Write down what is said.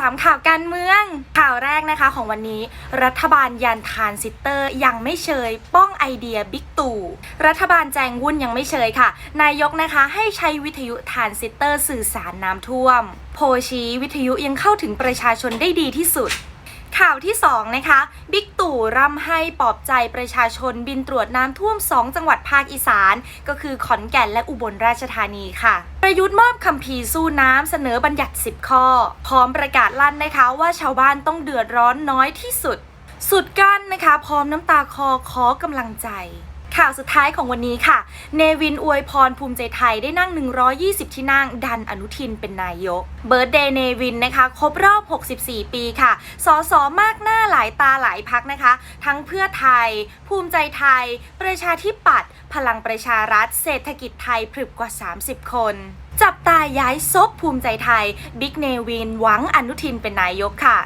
สามข่าวการเมือง ข่าวแรกนะคะของวันนี้ รัฐบาลยันทานซิสเตอร์ ยังไม่เชย ป้องไอเดียบิ๊กตู่รัฐบาลแจงวุ่นยังไม่เชยค่ะ นายกนะคะให้ใช้วิทยุทานซิสเตอร์ สื่อสารน้ำท่วม โพชี้วิทยุยังเข้าถึงประชาชนได้ดีที่สุดข่าวที่ 2 นะคะ บิ๊กตู่ร่ำให้ปลอบใจประชาชนบินตรวจน้ำท่วม 2 จังหวัดภาคอีสาน ก็คือขอนแก่นและอุบลราชธานีค่ะ ประยุทธ์มอบคำพีสู้น้ำเสนอบัญญัติ 10 ข้อ พร้อมประกาศลั่นนะคะว่าชาวบ้านต้องเดือดร้อนน้อยที่สุด สุดกั้นนะคะ พร้อมน้ำตาคอขอกำลังใจ ข่าวสุดท้ายของวันนี้ค่ะ เนวินอวยพรภูมิใจไทยได้นั่ง 120 ที่นั่ง ดันอนุทินเป็นนายก เบิร์ดเดย์เนวินนะคะ ครบรอบ 64 ปีค่ะ สอสอมากหน้าหลายตาหลายพักนะคะ ทั้งเพื่อไทย ภูมิใจไทย ประชาธิปัตย์ พลังประชารัฐ เศรษฐกิจไทยพรึบกว่า 30 คนจับตาย้ายซบภูมิใจไทย บิ๊กเนวินหวังอนุทินเป็นนายกค่ะ